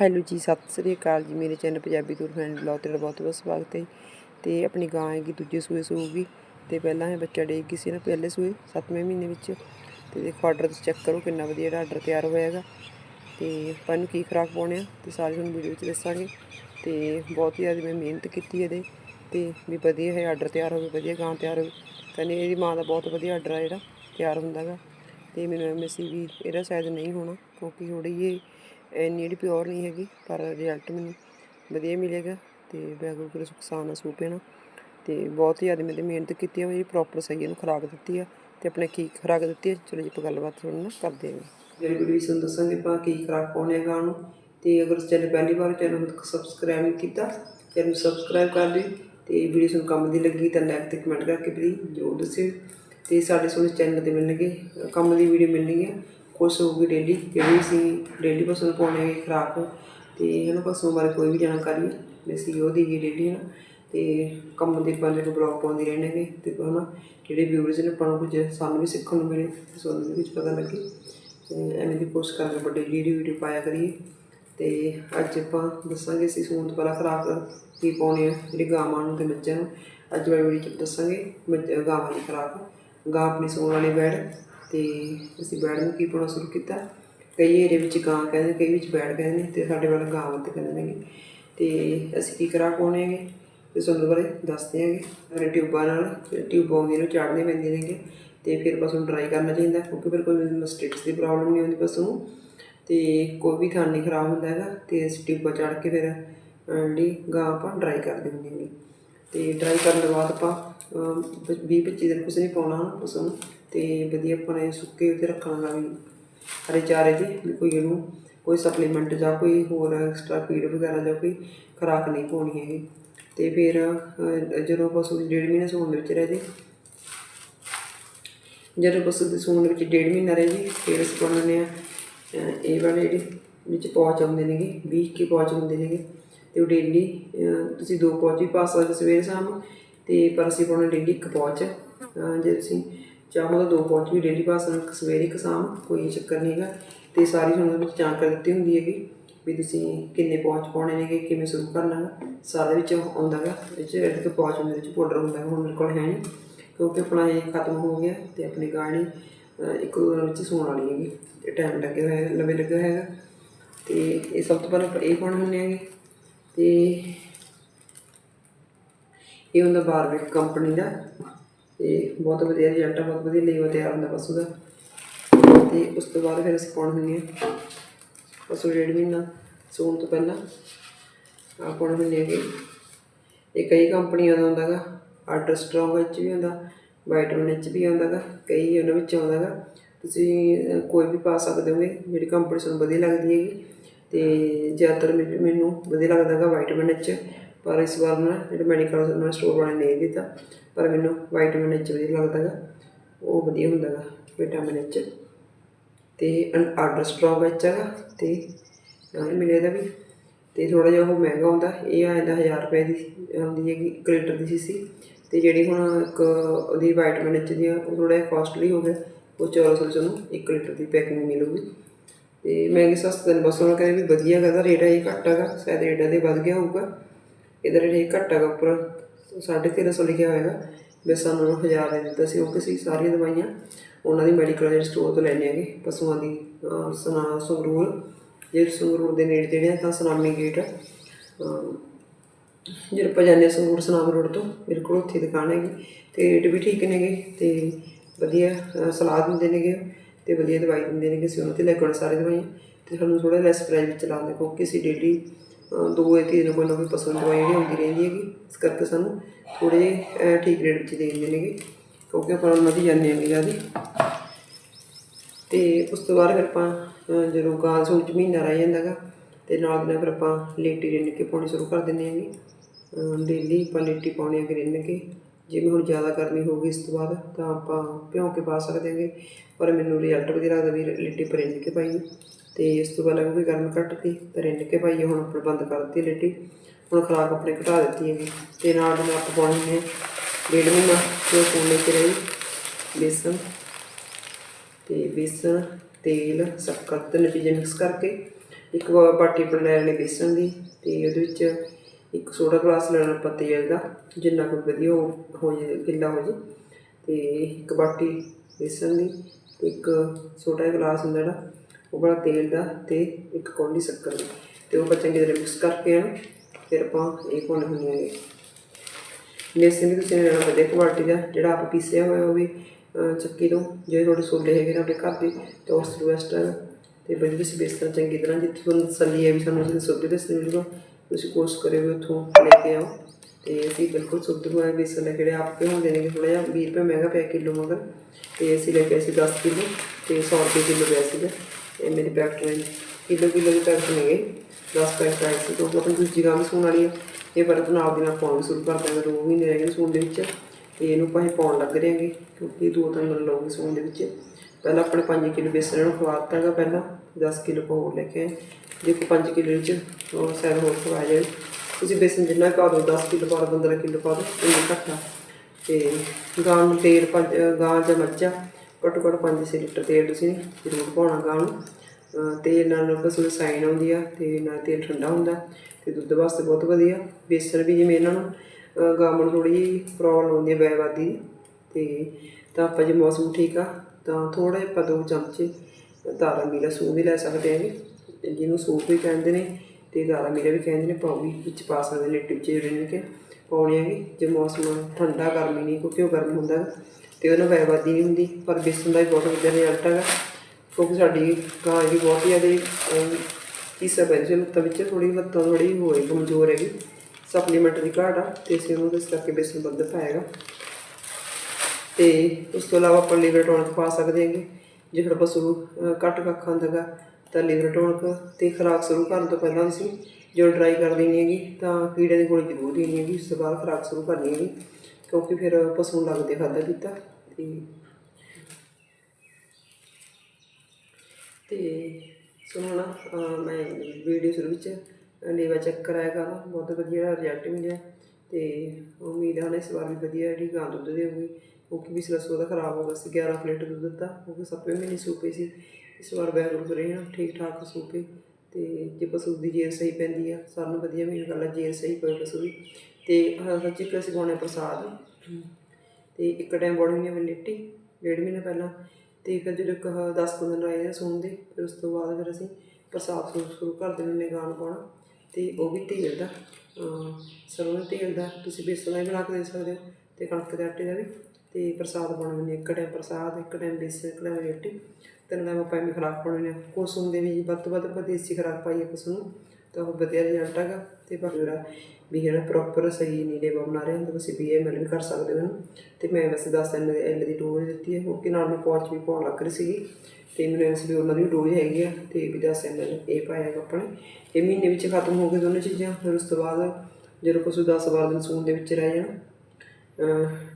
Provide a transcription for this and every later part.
Hello ਜੀ, ਸਤਿ ਸ੍ਰੀ ਅਕਾਲ ਜੀ। ਮੇਰੇ channel Punjabi tour friend blog ਤੇ ਬਹੁਤ ਬਹੁਤ ਸਵਾਗਤ ਹੈ। ਤੇ ਆਪਣੀ ਗਾਂ ਹੈਗੀ, ਦੂਜੇ ਸੂਏ ਸੂਗੀ। ਤੇ ਪਹਿਲਾਂ ਇਹ ਬੱਚਾ ਡੇਗ ਗਈ ਸੀ ਨਾ ਪਹਿਲੇ ਸੂਏ 7ਵੇਂ ਮਹੀਨੇ ਵਿੱਚ। ਤੇ ਦੇਖੋ ਆਰਡਰ ਤੁਸੀਂ ਚੈੱਕ ਕਰੋ ਕਿੰਨਾ ਵਧੀਆ ਜਿਹੜਾ ਆਰਡਰ ਤਿਆਰ ਹੋਇਆ ਹੈਗਾ। ਤੇ ਆਪਾਂ ਇਹਨੂੰ ਕੀ ਖੁਰਾਕ ਪਾਉਣੇ ਆ, ਤੇ ਸਾਰੇ ਤੁਹਾਨੂੰ ਵੀਡੀਓ ਵਿੱਚ ਦੱਸਾਂਗੇ। ਤੇ ਬਹੁਤ ਹੀ ਜ਼ਿਆਦਾ ਮੈਂ ਮਿਹਨਤ ਕੀਤੀ ਇਹਦੇ। ਤੇ ਵੀ ਵਧੀਆ ਇਹ ਆਰਡਰ ਤਿਆਰ ਹੋਵੇ, ਵਧੀਆ ਗਾਂ ਤਿਆਰ ਹੋਵੇ। ਕਹਿੰਦੇ ਇਹਦੀ ਮਾਂ ਦਾ ਬਹੁਤ ਵਧੀਆ ਆਰਡਰ ਆ ਜਿਹੜਾ, ਤਿਆਰ ਹੁੰਦਾ ਗਾ ਤੇ ਮੈਨੂੰ ਐਵੇਂ ਸੀ ਵੀ ਇਹਦਾ ਸ਼ਾਇਦ ਨਹੀਂ ਹੋਣਾ, ਕਿਉਂਕਿ ਥੋੜੀ ਜਿਹੀ ਇੰਨੀ ਜਿਹੜੀ ਪਿਓਰ ਨਹੀਂ ਹੈਗੀ, ਪਰ ਰਿਜ਼ਲਟ ਮੈਨੂੰ ਵਧੀਆ ਮਿਲੇਗਾ ਤੇ ਬੈਗੂ ਕੋਲ ਸੁਖਸਾਨ ਸੂਪ ਹੈ ਨਾ। ਤੇ ਬਹੁਤ ਹੀ ਜ਼ਿਆਦਾ ਮੈਂ ਤੇ ਮਿਹਨਤ ਕੀਤੀ ਆ ਵੀ ਪ੍ਰੋਪਰ ਸਹੀ ਇਹਨੂੰ ਖੁਰਾਕ ਦਿੱਤੀ ਆ ਤੇ ਆਪਣੇ ਕੀ ਖੁਰਾਕ ਦਿੱਤੀ ਆ, ਚਲੋ ਜੀ ਆਪਾਂ ਗੱਲਬਾਤ ਤੁਹਾਡੇ ਨਾਲ ਕਰਦੇ ਹਾਂ। ਜਿਹੜੀ ਵੀਡੀਓ ਤੁਹਾਨੂੰ ਦੱਸਾਂਗੇ ਆਪਾਂ ਕੀ ਖੁਰਾਕ ਪਾਉਣੇ ਗਾਂ ਨੂੰ, ਤੇ ਅਗਰ ਚੈਨਲ ਪਹਿਲੀ ਵਾਰ ਚੈਨਲ ਨੂੰ ਸਬਸਕ੍ਰਾਈਬ ਨਹੀਂ ਕੀਤਾ, ਚੈਨਲ ਨੂੰ ਸਬਸਕ੍ਰਾਈਬ ਕਰ ਲਿਓ ਤੇ ਵੀਡੀਓ ਤੁਹਾਨੂੰ ਕੰਮ ਦੀ ਲੱਗੀ ਤਾਂ ਲਾਈਕ ਤੇ ਕਮੈਂਟ ਕਰਕੇ ਵੀ ਜ਼ਰੂਰ ਦੱਸਿਓ ਤੇ ਸਾਡੇ ਸੋਹਣੇ ਚੈਨਲ ਤੇ ਮਿਲਣਗੇ, ਕੰਮ ਦੀ ਵੀਡੀਓ ਮਿਲਣੀ ਹੈ ਕੁਛ ਹੋਊਗੀ ਡੇਲੀ ਜਿਹੜੀ ਅਸੀਂ ਡੇਲੀ ਪਸ਼ੂ ਪਸੰਦ ਪਾਉਣੇ ਹੈਗੇ ਖੁਰਾਕ। ਤੇ ਇਹਨਾਂ ਪਸ਼ੂਆਂ ਬਾਰੇ ਕੋਈ ਵੀ ਜਾਣਕਾਰੀ ਹੈ ਅਸੀਂ ਉਹ ਦੇਈਏ ਡੇਲੀ ਨਾ ਤੇ ਕੰਮ ਦੇ ਬਾਰੇ ਨੂੰ ਬਲੌਗ ਪਾਉਂਦੇ ਰਹਿਣਗੇ, ਤੇ ਹਨਾ ਜਿਹੜੇ ਵਿਊਅਰਸ ਨੇ ਆਪਾਂ ਨੂੰ ਕੁਝ ਸਾਨੂੰ ਵੀ ਸਿੱਖਣ ਨੂੰ ਮਿਲੇ ਸਾਨੂੰ ਵੀ ਕੁਝ ਪਤਾ ਲੱਗੇ। ਤੇ ਐਵੇਂ ਦੀ ਕੋਸ਼ਿਸ਼ ਕਰਾਂਗੇ ਆਪਾਂ ਡੇਲੀ ਵੀਡੀਓ ਪਾਇਆ ਕਰੀਏ। ਤੇ ਅੱਜ ਆਪਾਂ ਦੱਸਾਂਗੇ ਅਸੀਂ ਸੂਣ ਤੋਂ ਪਹਿਲਾਂ ਖੁਰਾਕ ਕੀ ਪਾਉਣੇ ਆ, ਜਿਹੜੇ ਗਾਵਾਂ ਨੂੰ ਤੇ ਮੱਝਾਂ ਨੂੰ। ਅੱਜ ਵਾਲੀ ਵੀਡੀਓ ਚ ਦੱਸਾਂਗੇ ਮੱਝ- ਗਾਵਾਂ ਦੀ ਖੁਰਾਕ। ਗਾਂ ਆਪਣੀ ਸੂਣ ਵਾਲੀ ਬੈੜ ਤੇ ਅਸੀਂ ਬੈੜ ਨੂੰ ਕੀ ਪਾਉਣਾ ਸ਼ੁਰੂ ਕੀਤਾ। ਕਈ ਏਰੀਏ ਵਿੱਚ ਗਾਂ ਕਹਿੰਦੇ ਕਈ ਵਿੱਚ ਬੈੜ ਕਹਿੰਦੇ ਨੇ ਤੇ ਸਾਡੇ ਵੱਲ ਗਾਂ ਵੱਧ ਕਹਿੰਦੇ ਨੇ। ਤੇ ਅਸੀਂ ਕੀ ਕਰਾ ਪਾਉਣੇ ਹੈਗੇ? ਤੇ ਤੁਹਾਨੂੰ ਬਾਰੇ ਦੱਸਦੇ ਹੈਗੇ ਮੇਰੇ ਟਿਊਬਾਂ ਨਾਲ। ਟਿਊਬਾਂ ਆਉਂਦੀਆਂ ਨੂੰ ਚਾੜਨੇ ਪੈਂਦੇ ਨੇਗੇ ਤੇ ਫਿਰ ਬਸ ਨੂੰ ਡਰਾਈ ਕਰਨਾ ਚਾਹੀਦਾ, ਕਿਉਂਕਿ ਫਿਰ ਕੋਈ ਮਸਟੇਟਸ ਦੀ ਪ੍ਰੋਬਲਮ ਨਹੀਂ ਹੁੰਦੀ ਬਸ ਨੂੰ ਤੇ ਕੋਈ ਵੀ ਥਾਂ ਨਹੀਂ ਖਰਾਬ ਹੁੰਦਾ ਹੈਗਾ ਤੇ ਅਸੀਂ ਟਿਊਬਾਂ ਚਾੜ ਕੇ ਫਿਰ ਜਿਹੜੀ ਗਾਂ ਆਪਾਂ ਡਰਾਈ ਕਰਦੇ ਹੁੰਦੇ ਨੇ ਤੇ ਡਰਾਈ ਕਰਨ ਤੋਂ ਬਾਅਦ ਆਪਾਂ 20 25 ਦਿਨ ਕੁਛ ਨਹੀਂ ਪਾਉਣਾ ਉਸ ਨੂੰ ਤੇ ਵਧੀਆ ਆਪਾਂ ਸੁੱਕੇ ਉੱਤੇ ਰੱਖਣਾ ਵੀ ਹਰੇ ਚਾਰੇ ਦੀ ਵੀ ਕੋਈ ਇਹਨੂੰ ਕੋਈ ਸਪਲੀਮੈਂਟ ਜਾਂ ਕੋਈ ਹੋਰ ਐਕਸਟਰਾ ਫੀਡ ਵਗੈਰਾ ਜਾਂ ਕੋਈ ਖੁਰਾਕ ਨਹੀਂ ਪਾਉਣੀ ਹੈਗੀ। ਤੇ ਫਿਰ ਜਦੋਂ ਪਸ਼ੂ ਡੇਢ ਮਹੀਨੇ ਸੌਣ ਦੇ ਵਿੱਚ ਰਹਿ ਜੇ ਜਦੋਂ ਪਸ਼ੂ ਦੇ ਸੌਣ ਦੇ ਵਿੱਚ ਡੇਢ ਮਹੀਨਾ ਰਹਿ ਜੇ ਫਿਰ ਅਸੀਂ ਪਾਉਂਦੇ ਆ ਇਹ ਵਾਲੇ ਜਿਹੜੇ ਵਿੱਚ ਪੌਚ ਆਉਂਦੇ ਨੇਗੇ 20 ਕੇ ਪੌਚ ਹੁੰਦੇ ਨੇਗੇ। ਤੇ ਉਹ ਡੇਲੀ ਤੁਸੀਂ ਦੋ ਪੌਚ ਵੀ ਪਾ ਸਕਦੇ ਸਵੇਰੇ ਸ਼ਾਮ। ਤੇ ਪਰ ਅਸੀਂ ਪਾਉਣਾ ਡੇਲੀ ਇੱਕ ਪੌਚ। ਜੇ ਤੁਸੀਂ ਚਾਹੋ ਤਾਂ ਦੋ ਪਹੁੰਚ ਵੀ ਡੇਲੀ ਪਾ ਸਕਦੇ ਸਵੇਰੇ, ਇੱਕ ਸ਼ਾਮ, ਕੋਈ ਚੱਕਰ ਨਹੀਂ ਹੈਗਾ। ਤੇ ਸਾਰੀ ਤੁਹਾਨੂੰ ਉਹਦੇ ਵਿੱਚ ਜਾਣਕਾਰੀ ਦਿੱਤੀ ਹੁੰਦੀ ਹੈਗੀ ਵੀ ਤੁਸੀਂ ਕਿੰਨੇ ਪਹੁੰਚ ਪਾਉਣੇ ਨੇਗੇ, ਕਿਵੇਂ ਸ਼ੁਰੂ ਕਰਨਾ ਹੈ ਸਾਰੇ ਵਿੱਚ ਆਉਂਦਾ ਗਾ ਵਿੱਚ ਇੱਕ ਇੱਕ ਪਹੁੰਚ ਹੁੰਦੇ ਵਿੱਚ ਪਾਊਡਰ ਹੁੰਦਾ ਗਾ ਹੁਣ ਮੇਰੇ ਕੋਲ ਹੈ ਨਹੀਂ ਕਿਉਂਕਿ ਆਪਣਾ ਇਹ ਖਤਮ ਹੋ ਗਿਆ ਤੇ ਆਪਣੀ ਗਾੜੀ ਇੱਕ ਦੋ ਦਿਨ ਵਿੱਚ ਸੌਣ ਵਾਲੀ ਹੈਗੀ। ਤੇ ਟਾਈਮ ਲੱਗਿਆ ਹੋਇਆ ਲਵੇ ਲੱਗਾ ਹੈਗਾ। ਤੇ ਇਹ ਸਭ ਤੋਂ ਪਹਿਲਾਂ ਆਪਾਂ ਇਹ ਪਾਉਣੇ ਹੁੰਦੇ ਹੈਗੇ। ਤੇ ਇਹ ਹੁੰਦਾ ਬਾਰਬਿਕ ਕੰਪਨੀ ਦਾ ਤੇ ਬਹੁਤ ਵਧੀਆ ਰਿਜ਼ਲਟ ਆ, ਬਹੁਤ ਵਧੀਆ ਲੇਵਾ ਤਿਆਰ ਹੁੰਦਾ ਪਸ਼ੂ ਦਾ। ਤੇ ਉਸ ਤੋਂ ਬਾਅਦ ਫਿਰ ਅਸੀਂ ਪਾਉਣ ਹੁੰਦੇ ਹਾਂ ਪਸ਼ੂ ਡੇਢ ਮਹੀਨਾ, ਸੌਣ ਤੋਂ ਪਹਿਲਾਂ ਆ ਪਾਉਣ ਹੁੰਦੇ ਹੈਗੇ। ਇਹ ਕਈ ਕੰਪਨੀਆਂ ਦਾ ਹੁੰਦਾ ਗਾ ਆਰਡਰ ਸਟਰੋਂਗ ਵਿੱਚ ਵੀ ਹੁੰਦਾ ਵਾਈਟਮਿਨ ਵਿੱਚ ਵੀ ਆਉਂਦਾ ਗਾ, ਕਈ ਉਹਨਾਂ ਵਿੱਚ ਆਉਂਦਾ ਗਾ। ਤੁਸੀਂ ਕੋਈ ਵੀ ਪਾ ਸਕਦੇ ਹੋਗੇ, ਜਿਹੜੀ ਕੰਪਨੀ ਤੁਹਾਨੂੰ ਵਧੀਆ ਲੱਗਦੀ ਹੈਗੀ। ਤੇ ਜ਼ਿਆਦਾਤਰ ਮੈਨੂੰ ਮੈਨੂੰ ਵਧੀਆ ਲੱਗਦਾ ਗਾ ਵਾਈਟਮਿਨ ਵਿੱਚ। ਪਰ ਇਸ ਵਾਰ ਨਾ ਜਿਹੜੇ ਮੈਡੀਕਲ ਨਾਲ ਸਟੋਰ ਵਾਲੇ ਨੇ ਦਿੱਤਾ, ਪਰ ਮੈਨੂੰ ਵਾਈਟਮਿਨ ਵਿੱਚ ਵਧੀਆ ਲੱਗਦਾ ਗਾ, ਉਹ ਵਧੀਆ ਹੁੰਦਾ ਗਾ ਵਿਟਾਮਿਨ ਵਿੱਚ ਤੇ ਆਰਡਰ ਸਟਰੋਂਗ ਵਿੱਚ ਹੈਗਾ, ਤੇ ਨਾਲ ਮਿਲੇ ਵੀ। ਤੇ ਥੋੜਾ ਜਿਹਾ ਉਹ ਮਹਿੰਗਾ ਹੁੰਦਾ, ਇਹ ਆ ਜਾਂਦਾ 1000 ਰੁਪਏ ਦੀ, ਆਉਂਦੀ ਹੈਗੀ 1 ਲੀਟਰ ਦੀ ਸੀਸੀ। ਤੇ ਜਿਹੜੀ ਹੁਣ ਇੱਕ ਉਹਦੀ ਵਾਈਟਮਿਨ ਵਿੱਚ ਦੀ ਉਹ ਥੋੜਾ ਜਿਹਾ ਕਾਸਟਲੀ ਹੋ ਗਿਆ, ਉਹ 1400 ਚ ਉਹਨੂੰ 1 ਲੀਟਰ ਦੀ ਪੈਕਿੰਗ ਮਿਲੂਗੀ। ਤੇ ਮਹਿੰਗੇ ਸਸਤੇ ਨੇ ਬਸ ਉਹਨਾਂ ਕਹਿੰਦੇ ਵੀ ਵਧੀਆ ਹੈਗਾ ਰੇਟ ਇਹ ਘੱਟ ਹੈਗਾ, ਸ਼ਾਇਦ ਰੇਟ ਇਹਦੇ ਵੱਧ ਗਿਆ ਹੋਊਗਾ। ਇਹਦਾ ਰੇਟ ਇਹ ਘੱਟ ਹੈਗਾ ਉੱਪਰ 1350 ਲਿਖਿਆ ਹੋਏਗਾ ਵੀ ਸਾਨੂੰ 1000 ਦੇ ਦਿੱਤਾ ਸੀ। ਉਹ ਕਿਸੇ ਸਾਰੀਆਂ ਦਵਾਈਆਂ ਉਹਨਾਂ ਦੀ ਮੈਡੀਕਲ ਜਿਹੜੇ ਸਟੋਰ ਤੋਂ ਲੈਣੇ ਹੈਗੇ ਪਸ਼ੂਆਂ ਦੀ ਸਨਾ ਸੰਗਰੂਰ ਜੇ ਸੰਗਰੂਰ ਦੇ ਨੇੜੇ ਜਿਹੜੇ ਆ ਤਾਂ ਸਨਾਮੀ ਗੇਟ ਅਹ, ਜਿਹੜੇ ਆਪਾਂ ਜਾਂਦੇ ਹਾਂ ਸੰਗਰੂਰ ਸਨਾਮ ਰੋਡ ਤੋਂ ਬਿਲਕੁਲ ਉੱਥੇ ਦੁਕਾਨ ਹੈਗੀ ਤੇ ਰੇਟ ਵੀ ਠੀਕ ਨੇਗੇ ਤੇ ਵਧੀਆ ਅਹ, ਸਲਾਹ ਦਿੰਦੇ ਨੇਗੇ ਤੇ ਵਧੀਆ ਦਵਾਈ ਦਿੰਦੇ ਨੇਗੇ। ਅਸੀਂ ਉਹਨਾਂ ਤੇ ਲੈ ਕੇ ਆਉਣਾ ਸਾਰੇ ਦਵਾਈਆਂ। ਤੇ ਸਾਨੂੰ ਥੋੜਾ ਲੈਸ ਪ੍ਰਾਈਸ ਵਿੱਚ ਲਾਉਂਦੇ ਕਿਉਂਕਿ ਅਸੀਂ ਡੇਲੀ ਦੋ ਜਾਂ ਤਿੰਨ ਕੋਈ ਨਾ ਕੋਈ ਪਸ਼ੂ ਦਵਾਈ ਜਿਹੜੀ ਹੁੰਦੀ ਰਹਿੰਦੀ ਹੈਗੀ ਇਸ ਕਰਕੇ ਸਾਨੂੰ ਥੋੜੇ ਜਿਹੇ ਠੀਕ ਰੇਟ ਵਿੱਚ ਦੇ ਦਿੰਦੇ ਨੇਗੇ, ਕਿਉਂਕਿ ਆਪਾਂ ਉਹਨਾਂ ਦੀ ਜਾਂਦੇ ਹਾਂ ਜ਼ਿਆਦਾ ਤੇ ਉਸ ਤੋਂ ਬਾਅਦ ਫਿਰ ਆਪਾਂ ਜਦੋਂ ਗਾਂ ਸੂਣ ਮਹੀਨਾ ਰਹਿ ਜਾਂਦਾ ਗਾ ਤੇ ਨਾਲ ਦੀ ਨਾਲ ਫਿਰ ਆਪਾਂ ਲੇਟੀ ਰਿੰਨ ਕੇ ਪਾਉਣੀ ਸ਼ੁਰੂ ਕਰ ਦਿੰਦੇ ਹੈਗੇ। ਡੇਲੀ ਆਪਾਂ ਲੇਟੀ ਪਾਉਣੀ ਹੈਗੇ ਰਿੰਨ ਕੇ ਜਿਵੇਂ ਹੁਣ ਜ਼ਿਆਦਾ ਗਰਮੀ ਹੋ ਗਈ ਇਸ ਤੋਂ ਬਾਅਦ, ਤਾਂ ਆਪਾਂ ਭਿਉਂ ਕੇ ਪਾ ਸਕਦੇ ਹਾਂਗੇ, ਪਰ ਮੈਨੂੰ ਰਿਜ਼ਲਟ ਵਧੀਆ ਲੱਗਦਾ ਵੀ ਲੇਟੀ ਪਰ ਰਿੰਨ ਕੇ ਪਾਈਏ। ਤੇ ਇਸ ਤੋਂ ਬਾਅਦ ਕਿਉਂਕਿ ਗਰਮ ਘੱਟ ਤੀ ਤਾਂ ਰਿੰਨ ਕੇ ਪਾਈਏ ਹੁਣ ਆਪਾਂ ਬੰਦ ਕਰ ਦਿੱਤੀ ਲੇਟੀ ਹੁਣ ਖੁਰਾਕ ਆਪਣੇ ਘਟਾ ਦਿੱਤੀ ਹੈਗੀ। ਤੇ ਨਾਲ ਦੀ ਨਾਲ ਪਾਉਣੀ ਹੈ ਡੇਢ ਮਹੀਨਾ ਜੋ ਸੂਣ ਲੈ ਰਹੀ ਬੇਸਨ, ਤੇ ਬੇਸਣ ਤੇਲ, ਸ਼ੱਕਰ, ਤਿੰਨ ਚੀਜ਼ਾਂ ਮਿਕਸ ਕਰਕੇ। ਇੱਕ ਵਾ- ਬਾਟੀ ਆਪਾਂ ਲੈ ਲੈਣੀ ਬੇਸਣ ਦੀ, ਤੇ ਉਹਦੇ ਵਿੱਚ ਇੱਕ ਸੋਡਾ ਗਲਾਸ ਲੈਣਾ ਆਪਾਂ ਤੇਲ ਦਾ, ਜਿੰਨਾ ਕੁ ਵਧੀਆ ਉਹ ਹੋ ਜੇ, ਗਿੱਲਾ ਹੋ ਜੇ। ਤੇ ਇੱਕ ਬਾਟੀ ਬੇਸਣ ਦੀ ਇੱਕ ਛੋਟਾ ਜਿਹਾ ਗਲਾਸ ਹੁੰਦਾ ਜਿਹੜਾ ਉਹ ਬੜਾ ਤੇਲ ਦਾ ਤੇ ਇੱਕ ਕੌਲੀ ਸ਼ੱਕਰ ਦਾ। ਤੇ ਉਹ ਆਪਾਂ ਚੰਗੀ ਤਰ੍ਹਾਂ ਮਿਕਸ ਕਰਕੇ ਨਾ ਫਿਰ ਆਪਾਂ ਇਹ ਪਾਉਣੇ ਹੁੰਦੇ ਹੈਗੇ। ਬੇਸਣ ਵੀ ਤੁਸੀਂ ਲੈਣਾ ਵਧੀਆ ਕੁਆਲਿਟੀ ਦਾ, ਜਿਹੜਾ ਆਪ ਪੀਸਿਆ ਹੋਇਆ ਹੋਵੇ ਅਹ, ਚੱਕੀ ਤੋਂ, ਜਿਹੜੇ ਤੁਹਾਡੇ ਸੋਲੇ ਹੈਗੇ ਨੇ ਆਪਣੇ ਘਰ ਦੇ, ਤਾਂ ਉਸ ਤੋਂ ਬੈਸਟ ਹੈ ਤੇ ਵਧੀਆ ਤੁਸੀਂ ਬੇਸਣ ਚੰਗੀ ਤਰ੍ਹਾਂ, ਜਿੱਥੇ ਤੁਹਾਨੂੰ ਤਸੱਲੀ ਹੈ ਵੀ ਸਾਨੂੰ ਜਿਹਨੂੰ ਸ਼ੁੱਧ ਬੇਸਣ ਮਿਲੂਗਾ, ਤੁਸੀਂ ਕੋਸ਼ਿਸ਼ ਕਰਿਓ ਉੱਥੋਂ ਲੈ ਕੇ ਆਓ। ਤੇ ਅਸੀਂ ਬਿਲਕੁਲ ਸ਼ੁੱਧ ਹੋਇਆ ਬੇਸਣ ਹੈ ਜਿਹੜੇ ਆਪ ਕੇ ਹੁੰਦੇ ਨੇ ਥੋੜ੍ਹਾ ਜਿਹਾ 20 ਰੁਪਏ ਮਹਿੰਗਾ ਪਿਆ ਕਿਲੋ ਮਗਰ। ਤੇ ਅਸੀਂ ਲੈ ਕੇ ਅਸੀਂ ਸੀ 10 ਕਿਲੋ, ਤੇ 100 ਰੁਪਏ ਕਿਲੋ ਪਿਆ ਸੀਗਾ। ਇਹ ਮੇਰੀ ਪੈਕਟ ਵਿੱਚ ਕਿਲੋ ਕਿਲੋ ਦੀ ਪੈਕਟ ਨਹੀਂ ਗਈ 10 ਪੈਕਟ ਆਏ ਸੀ। ਕਿਉਂਕਿ ਆਪਣੀ ਦੂਜੀ ਗਾਂ ਵੀ ਸੂਣ ਵਾਲੀ ਹੈ ਇਹ ਪਰ ਆਪਣਾ ਆਪ ਦੀ ਨਾਲ ਪਾਉਣ ਸ਼ੁਰੂ ਕਰ ਦਾਂਗੇ ਦੋ ਮਹੀਨੇ ਰਹਿ ਗਏ ਸੂਣ ਦੇ ਵਿੱਚ। ਤੇ ਇਹਨੂੰ ਭਾਵੇਂ ਪਾਉਣ ਲੱਗ ਰਹੇ ਹਾਂਗੇ ਕਿਉਂਕਿ ਦੋ ਤਿੰਨ ਦਿਨ ਲਾਉਗੇ ਸੂਣ ਦੇ ਵਿੱਚ। ਪਹਿਲਾਂ ਆਪਣੇ 5 ਕਿਲੋ ਬੇਸਣ ਨੂੰ ਖਵਾ ਦਿੱਤਾ ਪਹਿਲਾਂ। 10 ਕਿਲੋ ਹੋਰ ਲੈ ਕੇ ਆਏ। ਦੇਖੋ 5 ਕਿਲੋ ਵਿੱਚ ਉਹ ਸ਼ਾਇਦ ਹੋਰ ਖਵਾ ਜਾਏ। ਤੁਸੀਂ ਬੇਸਣ ਜਿੰਨਾ ਪਾ ਦਿਓ 10 ਕਿਲੋ ਪਾ ਦਿਓ 15 ਕਿਲੋ ਪਾ ਦਿਓ, ਇੰਨਾ ਘੱਟ ਆ। ਤੇ ਗਾਂ ਨੂੰ ਤੇਲ ਪੰਜ ਗਾਂ ਜਾਂ ਮੱਝਾਂ ਘੱਟੋ ਘੱਟ 5-6 ਲੀਟਰ ਤੇਲ ਤੁਸੀਂ ਜ਼ਰੂਰ ਪਾਉਣਾ ਗਾ ਨੂੰ ਅਹ ਤੇਲ ਨਾਲ ਪਸ਼ੂ ਨੂੰ ਸਾਈਨ ਆਉਂਦੀ ਆ ਤੇ ਨਾਲ ਤੇਲ ਠੰਡਾ ਹੁੰਦਾ ਤੇ ਦੁੱਧ ਵਾਸਤੇ ਬਹੁਤ ਵਧੀਆ। ਬੇਸਣ ਵੀ ਜਿਵੇਂ ਇਹਨਾਂ ਨੂੰ, ਅਹ ਨੂੰ ਥੋੜੀ ਜਿਹੀ ਪ੍ਰੋਬਲਮ ਆਉਂਦੀ ਹੈ ਬੈਵਾਦੀ ਦੀ ਤੇ ਤਾਂ ਆਪਾਂ ਜੇ ਮੌਸਮ ਠੀਕ ਆ, ਤਾਂ ਥੋੜਾ ਆਪਾਂ ਦੋ ਚਮਚੇ ਦਾਰਾ ਮੀਰਾ ਸੂਪ ਵੀ ਲੈ ਸਕਦੇ ਹਾਂ ਜੀ। ਜਿਹਨੂੰ ਸੂਪ ਵੀ ਕਹਿੰਦੇ ਨੇ ਤੇ ਦਾਰਾ ਮੀਰਾ ਵੀ ਕਹਿੰਦੇ ਨੇ ਪਾਉ ਵੀ ਵਿੱਚ ਪਾ ਸਕਦੇ ਨੇ ਟਿੱਚੇ ਜਿਹੜੇ ਨੇ ਕਿ ਪਾਉਣੇ ਹੈਗੇ ਜੇ। ਮੌਸਮ ਠੰਡਾ ਗਰਮੀ ਨਹੀਂ, ਕਿਉਂਕਿ ਉਹ ਗਰਮ ਹੁੰਦਾ ਤੇ ਉਹਨਾਂ ਬਰਬਾਦੀ ਨਹੀਂ ਹੁੰਦੀ ਪਰ ਬੇਸਣ ਦਾ ਵੀ ਬਹੁਤ ਵਧੀਆ ਰਿਜ਼ਲਟ ਹੈਗਾ। ਕਿਉਂਕਿ ਸਾਡੀ ਗਾਂ ਵੀ ਬਹੁਤ ਜ਼ਿਆਦਾ ਹਿੱਸਾ ਪੈ ਜੇ ਲੱਤਾਂ ਵਿੱਚ ਥੋੜੀ ਲੱਤਾਂ ਥੋੜੀ ਹੋਏ ਕਮਜ਼ੋਰ ਹੈਗੀ। ਸਪਲੀਮੈਂਟ ਦੀ ਘਾਟ ਆ ਤੇ ਅਸੀਂ ਉਹਨੂੰ ਇਸ ਕਰਕੇ ਬੇਸਣ ਵੱਧ ਪਾਏਗਾ। ਤੇ ਉਸ ਤੋਂ ਇਲਾਵਾ ਆਪਾਂ ਲੀਵਰ ਟੌਨਿਕ ਪਾ ਸਕਦੇ ਹਾਂਗੇ। ਜੇ ਸਾਡਾ ਪਸ਼ੂ ਅਹ, ਘੱਟ ਕੱਖ ਖਾਂਦਾ ਗਾ ਤਾਂ ਲੀਵਰ ਟੋਨਕ ਤੇ ਖੁਰਾਕ ਸ਼ੁਰੂ ਕਰਨ ਤੋਂ ਪਹਿਲਾਂ ਅਸੀਂ ਜਦੋਂ ਡਰਾਈ ਕਰ ਦੇਣੀ ਹੈਗੀ ਤਾਂ ਕੀੜੇ ਦੀ ਗੋਲੀ ਜ਼ਰੂਰ ਦੇਣੀ ਹੈਗੀ ਉਸ ਤੋਂ ਬਾਅਦ ਖੁਰਾਕ ਸ਼ੁਰੂ ਕਰਨੀ ਹੈਗੀ। ਕਿਉਂਕਿ ਫਿਰ ਪਸ਼ੂ ਲੱਗਦੇ ਖਾਦਾ ਪੀਤਾ ਤੇ ਤੇ ਸੋ ਹੁਣ ਮੈਂ ਵੀਡੀਓ ਸ਼ੁਰੂ ਵਿੱਚ ਲੇਵਾ ਚੈੱਕ ਕਰਾਇਆ ਗਾ ਬਹੁਤ ਵਧੀਆ ਰਿਜ਼ਲਟ ਮਿਲਿਆ ਤੇ ਉਮੀਦ ਹੈ ਨਾ ਇਸ ਵਾਰ ਵੀ ਵਧੀਆ ਜਿਹੜੀ ਗਾਂ ਦੁੱਧ ਦੇਊਗੀ ਕਿਉਂਕਿ ਪਿਛਲਾ ਸੂਆ ਦਾ ਖਰਾਬ ਹੋ ਗਿਆ ਸੀ 11 ਪਲੇਟ ਦੁੱਧ ਦਿੱਤਾ ਕਿਉਂਕਿ ਸੱਤਵੇਂ ਮਹੀਨੇ ਸੂਪੇ ਸੀ। ਇਸ ਵਾਰ ਬੈਗ ਰੁਕ ਰਹੇ ਹਾਂ ਠੀਕ ਠਾਕ ਸੂਪੇ ਤੇ ਜੇ ਪਸ਼ੂ ਦੀ ਜੇਰ ਸਹੀ ਪੈਂਦੀ ਆ, ਸਾਨੂੰ ਵਧੀਆ ਮੇਨ ਗੱਲ ਆ ਜੇਰ ਸਹੀ ਪਏ ਪਸ਼ੂ ਦੀ। ਤੇ ਹਾਂ, ਸੱਚੀ ਅਸੀਂ ਪਾਉਣਾ ਪ੍ਰਸਾਦ। ਤੇ ਇੱਕ ਟਾਈਮ ਬੋੜੀ ਨੇ ਲਿੱਟੀ ਡੇਢ ਮਹੀਨੇ ਪਹਿਲਾਂ। ਤੇ ਫਿਰ ਜਦੋਂ ਇੱਕ 10 ਕੁ ਦਿਨ ਰਹੇ ਆ ਦੇ ਫਿਰ ਉਸ ਤੋਂ ਬਾਅਦ ਫਿਰ ਅਸੀਂ ਪ੍ਰਸਾਦ ਸ਼ੁਰੂ ਸ਼ੁਰੂ ਕਰ ਦਿੰਦੇ ਨੇ ਗਾਣ ਪਾਉਣਾ ਤੇ ਉਹ ਵੀ ਤੇਲ ਦਾ ਸਰੋਂ ਦੇ ਤੇਲ ਦਾ, ਤੁਸੀਂ ਬੇਸਣ ਦਾ ਵੀ ਬਣਾ ਕੇ ਦੇ ਸਕਦੇ ਹੋ ਤੇ ਕਣਕ ਦੇ ਆਟੇ ਦਾ ਵੀ। ਤੇ ਪ੍ਰਸਾਦ ਪਾਉਣਾ ਨੇ ਇੱਕ ਟਾਈਮ ਪ੍ਰਸਾਦ, ਇੱਕ ਟਾਈਮ ਬੇਸਣ ਇੱਕ ਟਾਈਮ ਰੋਟੀ। ਤਿੰਨ ਟਾਈਮ ਆਪਾਂ ਐਵੇਂ ਖਰਾਕ ਪਾਉਣੇ ਨੇ ਕੁਸਮ ਦੇ ਵੀ ਵੱਧ ਤੋਂ ਵੱਧ ਆਪਾਂ ਦੇਸੀ ਖਰਾਕ ਪਾਈਏ ਕੁਸ ਨੂੰ। ਤਾਂ ਉਹ ਵਧੀਆ ਰਿਜ਼ਲਟ ਹੈਗਾ। ਤੇ ਬਾਕੀ ਜਿਹੜਾ ਵੀ ਜਿਹੜਾ ਪ੍ਰੋਪਰ ਸਹੀ ਨੀਲੇ ਬਣਾ ਰਹੇ ਹਾਂ ਤਾਂ ਤੁਸੀਂ ਬੀਐਮਐਲ ਵੀ ਕਰ ਸਕਦੇ ਹੋ ਇਹਨੂੰ ਤੇ ਮੈਂ ਵੈਸੇ 10 ਐਮ ਐਲ ਦੀ ਡੋਜ਼ ਦਿੱਤੀ ਹੈ ਕਿਉਂਕਿ ਨਾਲ ਮੈਂ ਪੌਚ ਵੀ ਪਾਉਣ ਲੱਗ ਰਹੀ ਸੀਗੀ। ਤੇ ਮੈਨੂੰ ਇਸ ਵੀ ਉਹਨਾਂ ਦੀ ਡੋਜ਼ ਹੈਗੀ ਆ, ਤੇ ਵੀ 10 ਐਮ ਐਲ ਇਹ ਪਾਇਆ ਹੈਗਾ ਆਪਣੇ। ਇਹ ਮਹੀਨੇ ਵਿੱਚ ਖਤਮ ਹੋ ਗਏ ਦੋਨੋਂ ਚੀਜ਼ਾਂ, ਫਿਰ ਉਸ ਤੋਂ ਬਾਅਦ ਜਦੋਂ ਪਸ਼ੂ 10 12 ਦਿਨ ਸੂਣ ਦੇ ਵਿੱਚ ਰਹਿ ਜਾਣ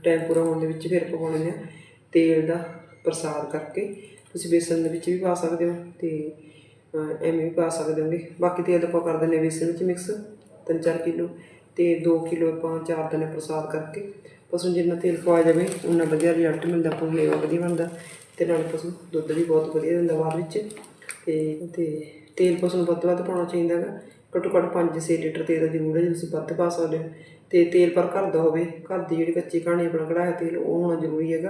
ਟਾਈਮ ਪੂਰਾ ਹੋਣ ਦੇ ਵਿੱਚ ਫਿਰ ਪਕਾਉਣੇ ਨੇ। ਤੇਲ ਦਾ ਪ੍ਰਸਾਦ ਕਰਕੇ ਤੁਸੀਂ ਬੇਸਣ ਦੇ ਵਿੱਚ ਵੀ ਪਾ ਸਕਦੇ ਹੋ, ਤੇ ਐਵੇਂ ਵੀ ਪਾ ਸਕਦੇ ਹੋਗੇ। ਬਾਕੀ ਤੇਲ ਆਪਾਂ ਕਰ ਦਿੰਦੇ ਹਾਂ ਬੇਸਣ ਵਿੱਚ ਮਿਕਸ ਤਿੰਨ ਚਾਰ ਕਿਲੋ ਤੇ 2 ਕਿਲੋ ਆਪਾਂ ਚਾਰ ਦਿਨ ਪ੍ਰਸਾਦ ਕਰਕੇ, ਪਸ਼ੂ ਨੂੰ ਜਿੰਨਾ ਤੇਲ ਪਵਾ ਜਾਵੇ ਉਨਾ ਵਧੀਆ ਰਿਜ਼ਲਟ ਮਿਲਦਾ ਆਪਾਂ ਨੂੰ ਮੇਵਾ ਵਧੀਆ ਬਣਦਾ ਤੇ ਨਾਲ ਪਸ਼ੂ ਦੁੱਧ ਵੀ ਬਹੁਤ ਵਧੀਆ ਦਿੰਦਾ ਬਾਅਦ ਵਿੱਚ। ਤੇ ਤੇ ਤੇਲ ਪਸ਼ੂ ਨੂੰ ਵੱਧ ਤੋਂ ਵੱਧ ਪਾਉਣਾ ਚਾਹੀਦਾ ਹੈਗਾ। ਘੱਟੋ ਘੱਟ 5-6 ਲੀਟਰ ਤੇਲ ਦਾ ਜ਼ਰੂਰ ਹੈ, ਜੇ ਤੁਸੀਂ ਵੱਧ ਪਾ ਸਕਦੇ ਹੋ। ਤੇ ਤੇਲ ਪਰ ਘਰ ਦਾ ਹੋਵੇ, ਘਰ ਦੀ ਜਿਹੜੀ ਕੱਚੀ ਕਹਾਣੀ ਆਪਣਾ ਕਢਾਇਆ ਤੇਲ, ਉਹ ਹੋਣਾ ਜ਼ਰੂਰੀ ਹੈਗਾ,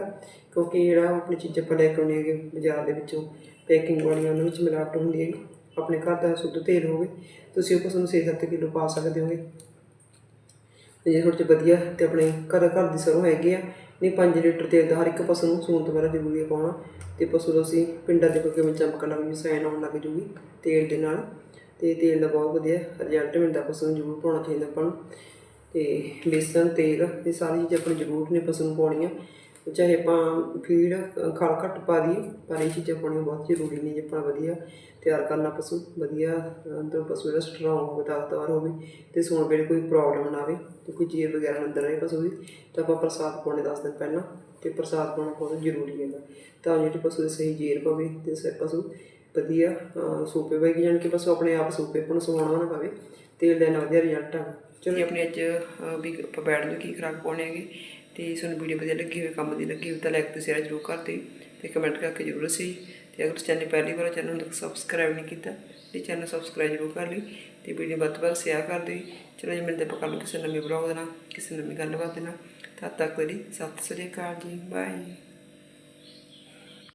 ਕਿਉਂਕਿ ਜਿਹੜਾ ਆਪਣੀ ਚੀਜ਼ਾਂ ਆਪਾਂ ਲੈ ਕੇ ਆਉਂਦੇ ਹੈਗੇ ਬਾਜ਼ਾਰ ਦੇ ਵਿੱਚੋਂ, ਪੈਕਿੰਗ ਵਾਲੀਆਂ ਉਹਨਾਂ ਵਿੱਚ ਮਿਲਾਵਟ ਹੁੰਦੀ ਹੈਗੀ, ਆਪਣੇ ਘਰ ਦਾ ਸ਼ੁੱਧ ਤੇਲ ਹੋਵੇ, ਤੁਸੀਂ ਉਹ ਪਸ਼ੂ ਨੂੰ 6-7 ਕਿਲੋ ਪਾ ਸਕਦੇ ਹੋਗੇ। ਜੇ ਤੁਹਾਡੇ 'ਚ ਵਧੀਆ ਤੇ ਆਪਣੇ ਘਰ ਘਰ ਦੀ ਸਰੋਂ ਹੈਗੀ ਆ, ਨਹੀਂ 5 ਲੀਟਰ ਤੇਲ ਦਾ ਹਰ ਇੱਕ ਪਸ਼ੂ ਨੂੰ ਸੂਣ ਤੋਂ ਜ਼ਰੂਰੀ ਹੈ ਪਾਉਣਾ, ਤੇ ਪਸ਼ੂ ਨੂੰ ਅਸੀਂ ਪਿੰਡਾਂ ਦੇ ਕੋਈ ਕਿਵੇਂ ਚਮਕਣ ਲੱਗ ਜੂ, ਸੈਨ ਆਉਣ ਲੱਗ ਜੂਗੀ ਤੇਲ ਦੇ ਨਾਲ, ਤੇ ਤੇਲ ਦਾ ਬਹੁਤ ਵਧੀਆ ਰਿਜ਼ਲਟ ਮਿਲਦਾ, ਪਸ਼ੂ ਨੂੰ ਜ਼ਰੂਰ ਪਾਉਣਾ ਚਾਹੀਦਾ ਆਪਾਂ ਨੂੰ। ਤੇ ਬੇਸਨ ਤੇਲ ਇਹ ਸਾਰੀ ਚੀਜ਼ਾਂ ਆਪਾਂ ਨੂੰ ਜ਼ਰੂਰ ਨੇ ਪਸ਼ੂ ਨੂੰ ਪਾਉਣੀਆਂ। ਚਾਹੇ ਆਪਾਂ ਫੀਡ ਖਲ ਘੱਟ ਪਾ ਦਈਏ ਪਰ ਇਹ ਚੀਜ਼ਾਂ ਪਾਉਣੀਆਂ ਬਹੁਤ ਜ਼ਰੂਰੀ ਨੇ ਜੇ ਆਪਾਂ ਵਧੀਆ ਤਿਆਰ ਕਰਨਾ ਪਸ਼ੂ ਵਧੀਆ ਅੰਦਰ ਪਸ਼ੂ ਜਿਹੜਾ ਸਟਰੋਂਗ ਹੋਵੇ ਤਾਕਤਵਰ ਹੋਵੇ ਤੇ ਸੌਣ ਵੇਲੇ ਕੋਈ ਪ੍ਰੋਬਲਮ ਨਾ ਆਵੇ ਤੇ ਕੋਈ ਜੀਰ ਵਗੈਰਾ ਅੰਦਰ ਰਹੇ ਪਸ਼ੂ ਦੀ ਤਾਂ ਆਪਾਂ ਪ੍ਰਸਾਦ ਪਾਉਣੇ 10 ਦਿਨ ਪਹਿਲਾਂ ਤੇ ਪ੍ਰਸਾਦ ਪਾਉਣਾ ਬਹੁਤ ਜ਼ਰੂਰੀ ਹੈਗਾ। ਤਾਂ ਜਿਹੜੀ ਪਸ਼ੂ ਦੀ ਸਹੀ ਜੀਰ ਪਵੇ ਤੇ ਸ ਪਸ਼ੂ ਵਧੀਆ ਅਹ, ਸੂਪੇ ਵਗੇ ਜਾਣ ਕਿ ਪਸ਼ੂ ਆਪਣੇ ਆਪ ਸੂਪੇ ਆਪਾਂ ਨੂੰ ਸਵਾਉਣਾ ਨਾ ਪਵੇ ਤੇਲ ਦਾ ਨਾਲ ਵਧੀਆ ਰਿਜ਼ਲਟ ਆ। ਚਲੋ ਆਪਣੇ ਅੱਜ ਵੀ ਆਪਾਂ ਬੈਠ ਨੂੰ ਕੀ ਖਰਾਕ ਪਾਉਣੇ ਹੈਗੇ। ਤੇ ਤੁਹਾਨੂੰ ਵੀਡੀਓ ਵਧੀਆ ਲੱਗੀ ਹੋਵੇ, ਕੰਮ ਦੀ ਲੱਗੀ ਹੋਵੇ, ਤਾਂ ਲਾਈਕ ਤੇ ਸ਼ੇਅਰ ਜ਼ਰੂਰ ਕਰ ਦਿਓ ਤੇ ਕਮੈਂਟ ਕਰਕੇ ਜ਼ਰੂਰ ਦੱਸੀ ਤੇ ਅਗਰ ਚੈਨਲ ਪਹਿਲੀ ਵਾਰ ਚੈਨਲ ਨੂੰ ਸਬਸਕ੍ਰਾਈਬ ਨਹੀਂ ਕੀਤਾ, ਤੇ ਚੈਨਲ ਸਬਸਕ੍ਰਾਈਬ ਜ਼ਰੂਰ ਕਰ ਲਈ ਤੇ ਵੀਡੀਓ ਵੱਧ ਤੋਂ ਵੱਧ ਸ਼ੇਅਰ ਕਰ ਦਿਓ ਚਲੋ ਜੀ, ਮਿਲਦੇ ਆਪਾਂ ਕੱਲ੍ਹ ਕਿਸੇ ਨਵੇਂ ਬਲੌਗ ਦੇ ਨਾਲ, ਕਿਸੇ ਨਵੀਂ ਗੱਲਬਾਤ ਦੇ ਨਾਲ। ਤਦ ਤੱਕ ਲਈ ਸਤਿ ਸ੍ਰੀ ਅਕਾਲ ਜੀ ਬਾਏ